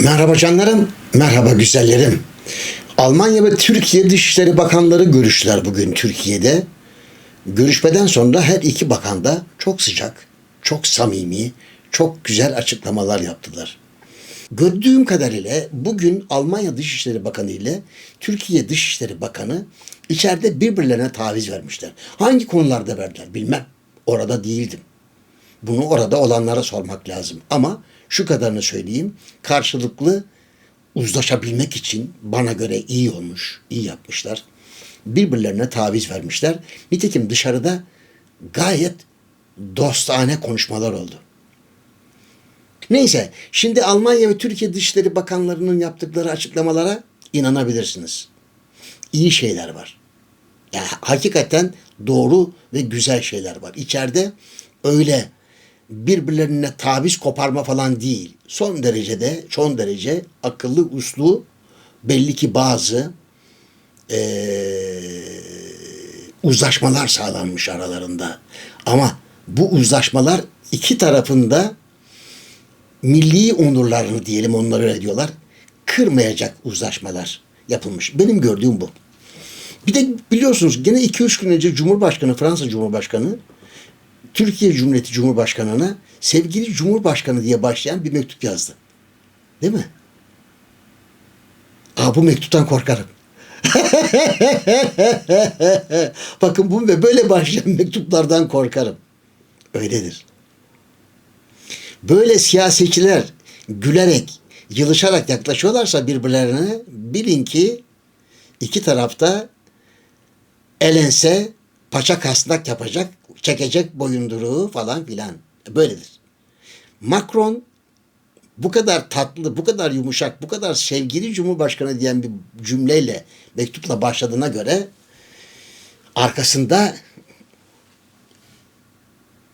Merhaba canlarım, merhaba güzellerim. Almanya ve Türkiye Dışişleri Bakanları görüştüler bugün Türkiye'de. Görüşmeden sonra her iki bakan da çok sıcak, çok samimi, çok güzel açıklamalar yaptılar. Gördüğüm kadarıyla bugün Almanya Dışişleri Bakanı ile Türkiye Dışişleri Bakanı içeride birbirlerine taviz vermişler. Hangi konularda verdiler bilmem. Orada değildim. Bunu orada olanlara sormak lazım. Ama şu kadarını söyleyeyim. Karşılıklı uzlaşabilmek için bana göre iyi olmuş, iyi yapmışlar. Birbirlerine taviz vermişler. Nitekim dışarıda gayet dostane konuşmalar oldu. Neyse, şimdi Almanya ve Türkiye Dışişleri Bakanlarının yaptıkları açıklamalara inanabilirsiniz. İyi şeyler var. Yani hakikaten doğru ve güzel şeyler var. İçeride öyle birbirlerine taviz koparma falan değil. Son derecede, son derece akıllı, uslu, belli ki bazı eee, uzlaşmalar sağlanmış aralarında. Ama bu uzlaşmalar iki tarafında milli onurlarını diyelim onları öyle diyorlar. Kırmayacak uzlaşmalar yapılmış. Benim gördüğüm bu. Bir de biliyorsunuz gene 2-3 gün önce Cumhurbaşkanı, Fransa Cumhurbaşkanı Türkiye Cumhuriyeti Cumhurbaşkanı'na sevgili Cumhurbaşkanı diye başlayan bir mektup yazdı. Değil mi? Aa, bu mektuptan korkarım. Bakın bu ve böyle başlayan mektuplardan korkarım. Öyledir. Böyle siyasetçiler gülerek, yılışarak yaklaşıyorlarsa birbirlerine bilin ki iki tarafta elense paça kasnak yapacak, çekecek boyunduruğu falan filan. Böyledir. Macron bu kadar tatlı, bu kadar yumuşak, bu kadar sevgili Cumhurbaşkanı diyen bir cümleyle, mektupla başladığına göre arkasında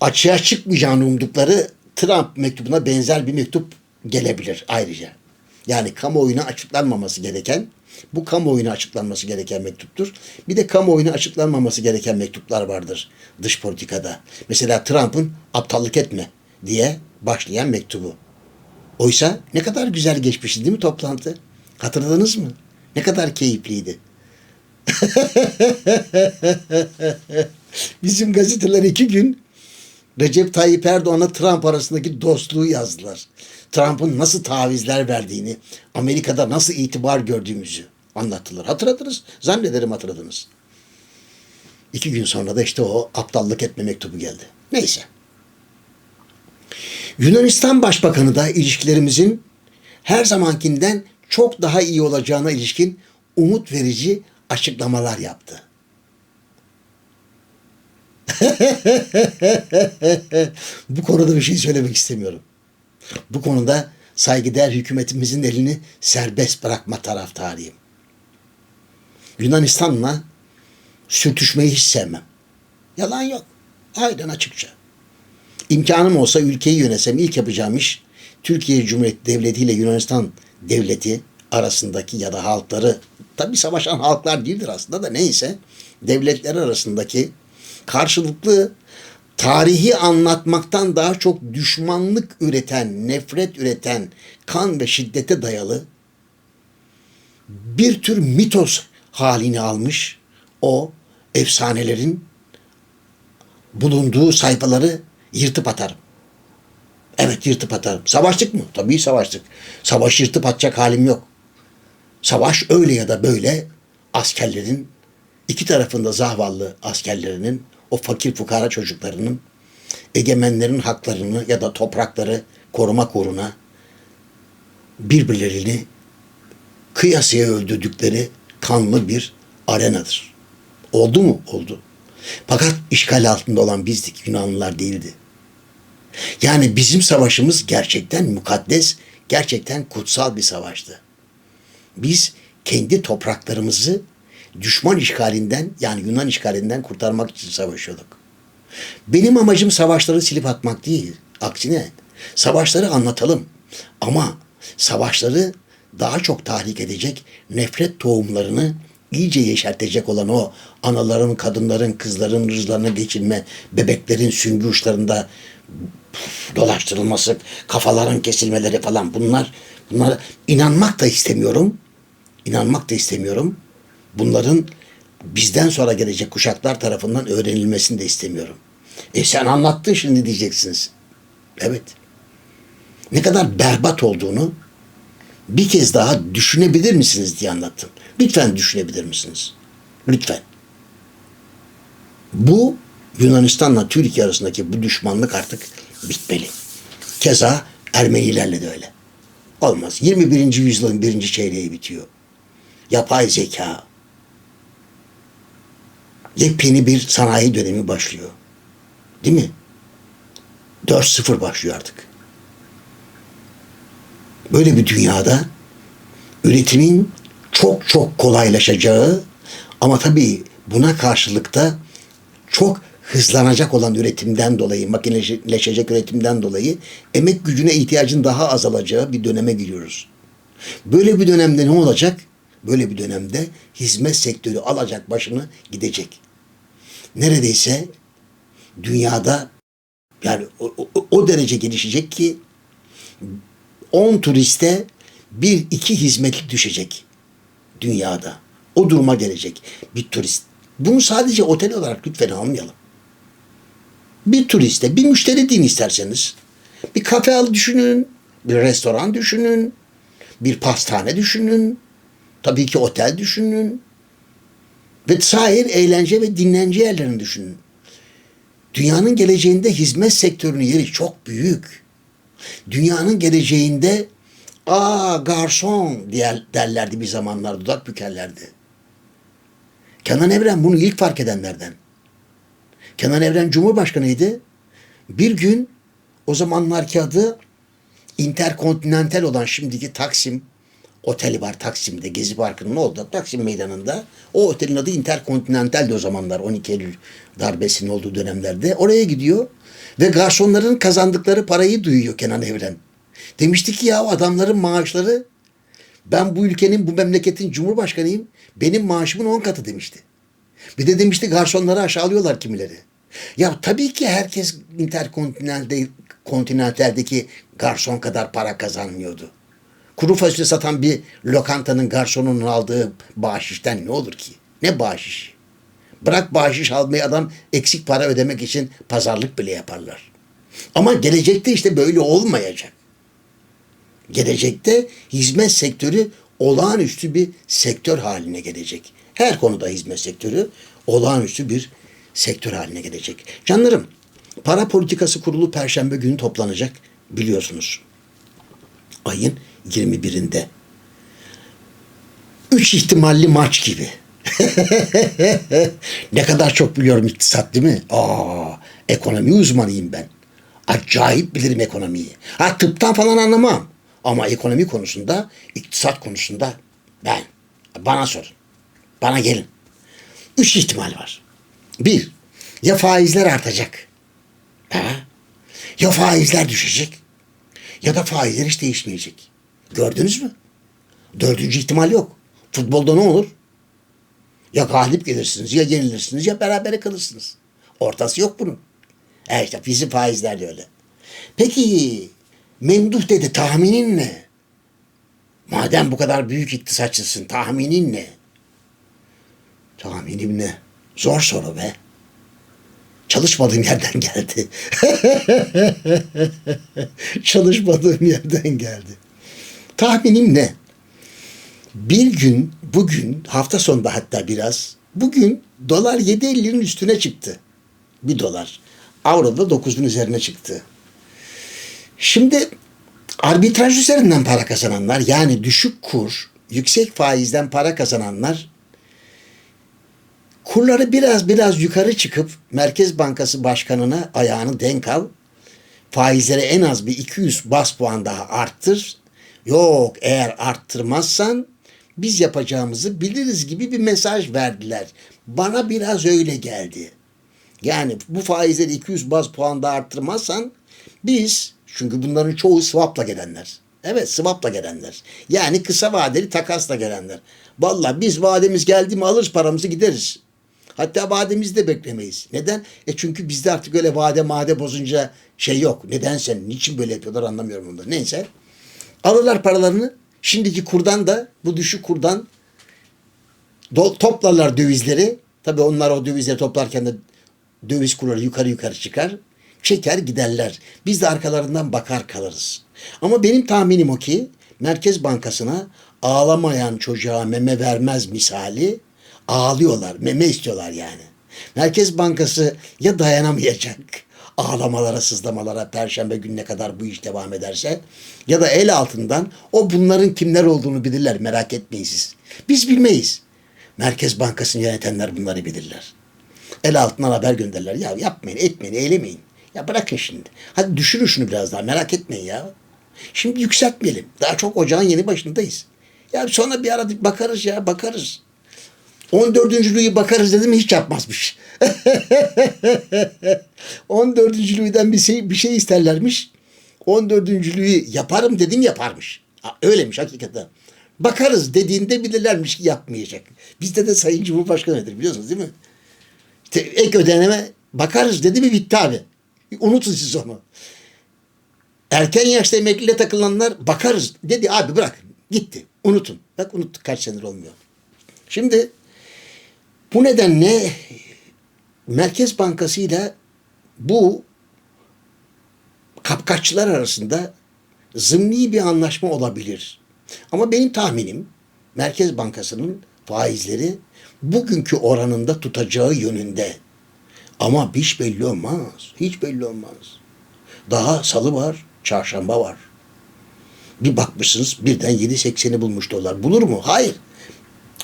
açığa çıkmayacağını umdukları Trump mektubuna benzer bir mektup gelebilir ayrıca. Yani kamuoyuna açıklanmaması gereken, bu kamuoyuna açıklanması gereken mektuptur. Bir de kamuoyuna açıklanmaması gereken mektuplar vardır dış politikada. Mesela Trump'ın aptallık etme diye başlayan mektubu. Oysa ne kadar güzel geçmişti değil mi toplantı? Hatırladınız mı? Ne kadar keyifliydi. Bizim gazeteler iki gün Recep Tayyip Erdoğan'la Trump arasındaki dostluğu yazdılar. Trump'ın nasıl tavizler verdiğini, Amerika'da nasıl itibar gördüğümüzü anlattılar. Hatırladınız. Zannederim hatırladınız. İki gün sonra da işte o aptallık etme mektubu geldi. Neyse. Yunanistan Başbakanı da ilişkilerimizin her zamankinden çok daha iyi olacağına ilişkin umut verici açıklamalar yaptı. Bu konuda bir şey söylemek istemiyorum. Bu konuda saygıdeğer hükümetimizin elini serbest bırakma taraftarıyım. Yunanistan'la sürtüşmeyi hiç sevmem. Yalan yok. Aynen açıkça. İmkanım olsa ülkeyi yönetsem ilk yapacağım iş Türkiye Cumhuriyeti Devleti ile Yunanistan Devleti arasındaki ya da halkları tabi savaşan halklar değildir aslında da neyse devletler arasındaki karşılıklı tarihi anlatmaktan daha çok düşmanlık üreten, nefret üreten, kan ve şiddete dayalı bir tür mitos halini almış o efsanelerin bulunduğu sayfaları yırtıp atarım. Evet yırtıp atarım. Savaştık mı? Tabii savaştık. Savaş yırtıp atacak halim yok. Savaş öyle ya da böyle askerlerin iki tarafında zavallı askerlerinin o fakir fukara çocuklarının egemenlerin haklarını ya da toprakları korumak uğruna birbirlerini kıyasıya öldürdükleri kanlı bir arenadır. Oldu mu? Oldu. Fakat işgal altında olan bizdik, Yunanlılar değildi. Yani bizim savaşımız gerçekten mukaddes, gerçekten kutsal bir savaştı. Biz kendi topraklarımızı düşman işgalinden yani Yunan işgalinden kurtarmak için savaşıyorduk. Benim amacım savaşları silip atmak değil. Aksine savaşları anlatalım. Ama savaşları daha çok tahrik edecek nefret tohumlarını iyice yeşertecek olan o anaların, kadınların, kızların rızlarına geçilme, bebeklerin süngü uçlarında dolaştırılması, kafaların kesilmeleri falan bunlar Bunlara inanmak da istemiyorum. İnanmak da istemiyorum. Bunların bizden sonra gelecek kuşaklar tarafından öğrenilmesini de istemiyorum. E sen anlattın şimdi diyeceksiniz. Evet. Ne kadar berbat olduğunu bir kez daha düşünebilir misiniz diye anlattım. Lütfen düşünebilir misiniz? Lütfen. Bu Yunanistan'la Türkiye arasındaki bu düşmanlık artık bitmeli. Keza Ermenilerle de öyle. Olmaz. 21. yüzyılın birinci çeyreği bitiyor. Yapay zeka. Yepyeni bir sanayi dönemi başlıyor. Değil mi? 4-0 başlıyor artık. Böyle bir dünyada üretimin çok çok kolaylaşacağı ama tabii buna karşılık da çok hızlanacak olan üretimden dolayı, makineleşecek üretimden dolayı emek gücüne ihtiyacın daha azalacağı bir döneme giriyoruz. Böyle bir dönemde ne olacak? Böyle bir dönemde hizmet sektörü alacak başını gidecek. Neredeyse dünyada yani o, o, o derece gelişecek ki 10 turiste bir iki hizmetli düşecek dünyada. O duruma gelecek bir turist. Bunu sadece otel olarak lütfen almayalım. Bir turiste, bir müşteri deyin isterseniz. Bir kafe al düşünün, bir restoran düşünün, bir pastane düşünün, tabii ki otel düşünün. Ve sahil eğlence ve dinlence yerlerini düşünün. Dünyanın geleceğinde hizmet sektörünün yeri çok büyük. Dünyanın geleceğinde aa garson diye derlerdi bir zamanlar dudak bükerlerdi. Kenan Evren bunu ilk fark edenlerden. Kenan Evren Cumhurbaşkanıydı. Bir gün o zamanlarki adı Interkontinental olan şimdiki Taksim oteli var Taksim'de Gezi Parkı'nın oldu Taksim Meydanı'nda. O otelin adı Interkontinental'di o zamanlar 12 Eylül darbesinin olduğu dönemlerde. Oraya gidiyor ve garsonların kazandıkları parayı duyuyor Kenan Evren. Demişti ki ya adamların maaşları ben bu ülkenin bu memleketin cumhurbaşkanıyım. Benim maaşımın 10 katı demişti. Bir de demişti garsonları aşağılıyorlar kimileri. Ya tabii ki herkes interkontinentalde garson kadar para kazanmıyordu. Kuru fasulye satan bir lokantanın garsonunun aldığı bahşişten ne olur ki? Ne bahşiş? Bırak bahşiş almayı adam eksik para ödemek için pazarlık bile yaparlar. Ama gelecekte işte böyle olmayacak. Gelecekte hizmet sektörü olağanüstü bir sektör haline gelecek. Her konuda hizmet sektörü olağanüstü bir sektör haline gelecek. Canlarım, para politikası kurulu perşembe günü toplanacak biliyorsunuz. Ayın 21'inde. Üç ihtimalli maç gibi. ne kadar çok biliyorum iktisat değil mi? Aa, ekonomi uzmanıyım ben. Acayip bilirim ekonomiyi. Ha tıptan falan anlamam. Ama ekonomi konusunda, iktisat konusunda ben. Bana sorun. Bana gelin. Üç ihtimal var. Bir, ya faizler artacak. Ha? Ya faizler düşecek. Ya da faizler hiç değişmeyecek. Gördünüz mü? Dördüncü ihtimal yok. Futbolda ne olur? Ya galip gelirsiniz, ya yenilirsiniz, ya berabere kalırsınız. Ortası yok bunun. E işte bizim faizler de öyle. Peki Memduh dedi tahminin ne? Madem bu kadar büyük iktisatçısın tahminin ne? Tahminim ne? Zor soru be. Çalışmadığım yerden geldi. Çalışmadığım yerden geldi. Tahminim ne? Bir gün, bugün, hafta sonunda hatta biraz, bugün dolar 7.50'nin üstüne çıktı. Bir dolar. Avro'da 9'un üzerine çıktı. Şimdi arbitraj üzerinden para kazananlar yani düşük kur, yüksek faizden para kazananlar kurları biraz biraz yukarı çıkıp Merkez Bankası Başkanı'na ayağını denk al. Faizleri en az bir 200 bas puan daha arttır. Yok eğer arttırmazsan biz yapacağımızı biliriz gibi bir mesaj verdiler. Bana biraz öyle geldi. Yani bu faizleri 200 bas puan daha arttırmazsan biz çünkü bunların çoğu swap'la gelenler. Evet swap'la gelenler. Yani kısa vadeli takasla gelenler. Valla biz vademiz geldi mi alırız paramızı gideriz. Hatta vademizi de beklemeyiz. Neden? E çünkü bizde artık öyle vade made bozunca şey yok. Neden sen? Niçin böyle yapıyorlar anlamıyorum da. Neyse. Alırlar paralarını. Şimdiki kurdan da bu düşük kurdan toplarlar dövizleri. Tabii onlar o dövizleri toplarken de döviz kurları yukarı yukarı çıkar. Çeker giderler. Biz de arkalarından bakar kalırız. Ama benim tahminim o ki Merkez Bankası'na ağlamayan çocuğa meme vermez misali ağlıyorlar. Meme istiyorlar yani. Merkez Bankası ya dayanamayacak ağlamalara, sızlamalara perşembe gününe kadar bu iş devam ederse ya da el altından o bunların kimler olduğunu bilirler merak etmeyin siz. Biz bilmeyiz. Merkez Bankası'nı yönetenler bunları bilirler. El altından haber gönderirler. Ya yapmayın, etmeyin, eylemeyin. Ya bırakın şimdi. Hadi düşürün şunu biraz daha merak etmeyin ya. Şimdi yükseltmeyelim. Daha çok ocağın yeni başındayız. Ya sonra bir ara bakarız ya bakarız. 14. Louis bakarız dedi mi hiç yapmazmış. 14. Louis'den bir şey, bir şey isterlermiş. 14. Louis yaparım dedim yaparmış. Ha, öyleymiş hakikaten. Bakarız dediğinde bilirlermiş ki yapmayacak. Bizde de Sayın Cumhurbaşkanı'dır biliyorsunuz değil mi? İşte ek ödeneme bakarız dedi mi bitti abi. Unutun siz onu. Erken yaşta emekliyle takılanlar bakarız dedi abi bırak gitti. Unutun. Bak unuttuk kaç senedir olmuyor. Şimdi bu nedenle Merkez Bankası ile bu kapkaççılar arasında zımni bir anlaşma olabilir. Ama benim tahminim Merkez Bankası'nın faizleri bugünkü oranında tutacağı yönünde. Ama hiç belli olmaz. Hiç belli olmaz. Daha salı var, çarşamba var. Bir bakmışsınız birden 7.80'i bulmuş dolar. Bulur mu? Hayır.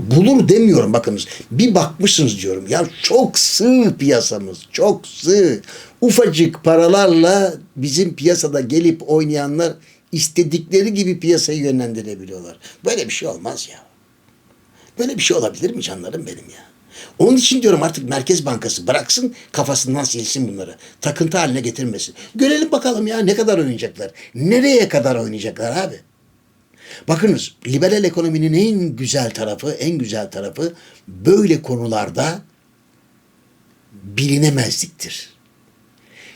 Bulur demiyorum bakınız. Bir bakmışsınız diyorum. Ya çok sığ piyasamız. Çok sığ. Ufacık paralarla bizim piyasada gelip oynayanlar istedikleri gibi piyasayı yönlendirebiliyorlar. Böyle bir şey olmaz ya. Böyle bir şey olabilir mi canlarım benim ya? Onun için diyorum artık Merkez Bankası bıraksın kafasından silsin bunları. Takıntı haline getirmesin. Görelim bakalım ya ne kadar oynayacaklar. Nereye kadar oynayacaklar abi? Bakınız liberal ekonominin en güzel tarafı, en güzel tarafı böyle konularda bilinemezliktir.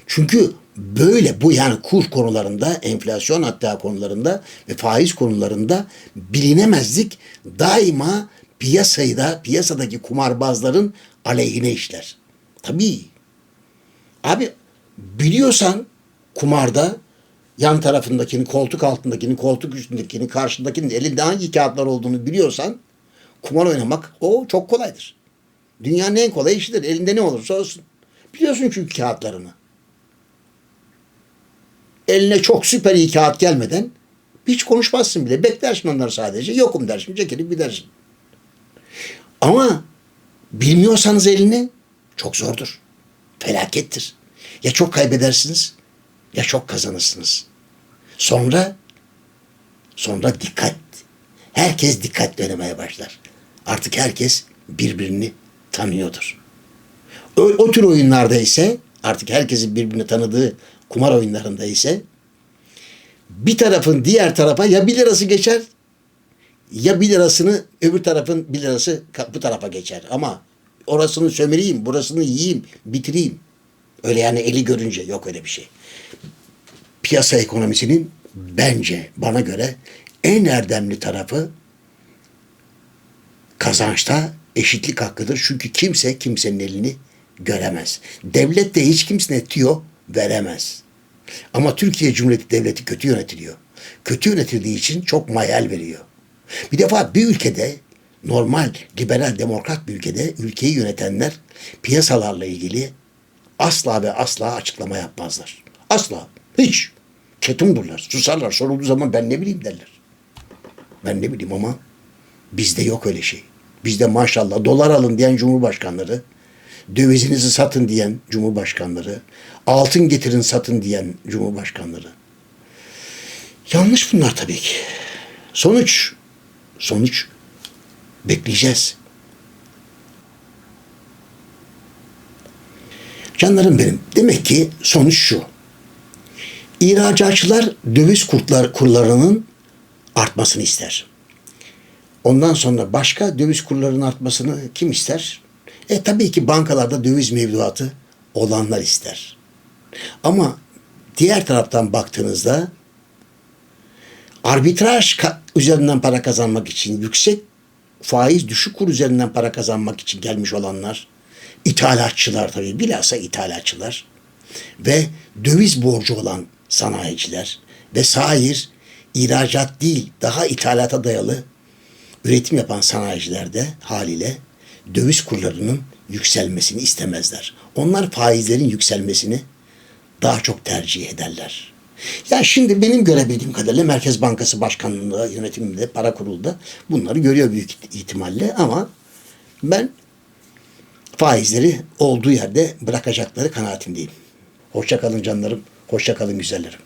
Çünkü böyle bu yani kur konularında, enflasyon hatta konularında ve faiz konularında bilinemezlik daima piyasayı da piyasadaki kumarbazların aleyhine işler. Tabii. Abi biliyorsan kumarda yan tarafındakini, koltuk altındakini, koltuk üstündekini, karşındakinin elinde hangi kağıtlar olduğunu biliyorsan kumar oynamak o çok kolaydır. Dünyanın en kolay işidir. Elinde ne olursa olsun. Biliyorsun çünkü kağıtlarını. Eline çok süper iyi kağıt gelmeden hiç konuşmazsın bile. Beklersin onları sadece. Yokum dersin. Çekilip gidersin. Ama bilmiyorsanız elini çok zordur. Felakettir. Ya çok kaybedersiniz ya çok kazanırsınız. Sonra sonra dikkat. Herkes dikkatli oynamaya başlar. Artık herkes birbirini tanıyordur. O, o tür oyunlarda ise artık herkesin birbirini tanıdığı kumar oyunlarında ise bir tarafın diğer tarafa ya bir lirası geçer ya bir lirasını öbür tarafın bir lirası bu tarafa geçer. Ama orasını sömüreyim, burasını yiyeyim, bitireyim. Öyle yani eli görünce yok öyle bir şey. Piyasa ekonomisinin bence bana göre en erdemli tarafı kazançta eşitlik hakkıdır. Çünkü kimse kimsenin elini göremez. Devlet de hiç kimsine tüyo veremez. Ama Türkiye Cumhuriyeti Devleti kötü yönetiliyor. Kötü yönetildiği için çok mayal veriyor. Bir defa bir ülkede normal, liberal, demokrat bir ülkede ülkeyi yönetenler piyasalarla ilgili asla ve asla açıklama yapmazlar. Asla. Hiç. Ketumdurlar. Susarlar. Sorulduğu zaman ben ne bileyim derler. Ben ne bileyim ama bizde yok öyle şey. Bizde maşallah dolar alın diyen cumhurbaşkanları, dövizinizi satın diyen cumhurbaşkanları, altın getirin satın diyen cumhurbaşkanları. Yanlış bunlar tabii ki. Sonuç, sonuç bekleyeceğiz. Canlarım benim. Demek ki sonuç şu. İhracatçılar döviz kurtlar, kurlarının artmasını ister. Ondan sonra başka döviz kurlarının artmasını kim ister? E tabii ki bankalarda döviz mevduatı olanlar ister. Ama diğer taraftan baktığınızda arbitraj üzerinden para kazanmak için, yüksek faiz düşük kur üzerinden para kazanmak için gelmiş olanlar, ithalatçılar tabii bilhassa ithalatçılar ve döviz borcu olan sanayiciler ve sair ihracat değil daha ithalata dayalı üretim yapan sanayiciler de haliyle döviz kurlarının yükselmesini istemezler. Onlar faizlerin yükselmesini daha çok tercih ederler. Ya şimdi benim görebildiğim kadarıyla Merkez Bankası Başkanlığı'nda, yönetiminde, para kurulda bunları görüyor büyük ihtimalle ama ben faizleri olduğu yerde bırakacakları kanaatindeyim. Hoşça kalın canlarım, hoşça kalın güzellerim.